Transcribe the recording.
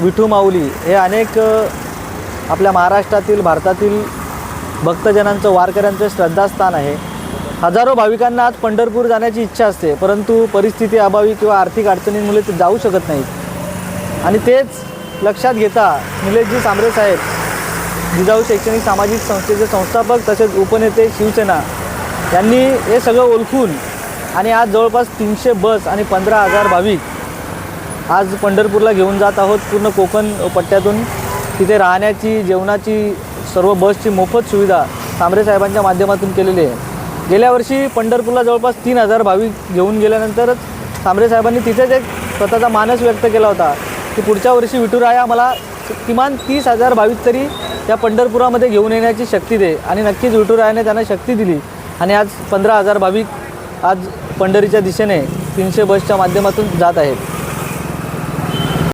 विठू माऊली हे अनेक आपल्या महाराष्ट्रातील भारतातील भक्तजनांचं वारकऱ्यांचं श्रद्धास्थान आहे. हजारो भाविकांना आज पंढरपूर जाण्याची इच्छा असते परंतु परिस्थिती अभावी किंवा आर्थिक अडचणींमुळे ते जाऊ शकत नाहीत. आणि तेच लक्षात घेता निलेशजी सांबरे साहेब जिजाऊ शैक्षणिक सामाजिक संस्थेचे संस्थापक तसेच उपनेते शिवसेना यांनी हे सगळं ओळखून आणि आज जवळपास तीनशे बस आणि पंधरा हजार भाविक आज पंढरपूरला घेऊन जात आहोत. पूर्ण कोकण पट्ट्यातून तिथे राहण्याची जेवणाची सर्व बसची मोफत सुविधा तांबरे साहेबांच्या माध्यमातून केलेली आहे. गेल्या वर्षी पंढरपूरला जवळपास तीन हजार भाविक घेऊन गेल्यानंतरच तांबरे साहेबांनी तिथेच एक स्वतःचा मानस व्यक्त केला होता. की पुढच्या वर्षी विठुराया मला किमान तीस हजार भाविक तरी त्या पंढरपुरामध्ये घेऊन येण्याची शक्ती दे आणि नक्कीच विठुरायाने त्यांना शक्ती दिली आणि आज पंधरा हजार भाविक आज पंढरीच्या दिशेने तीनशे बसच्या माध्यमातून जात आहेत.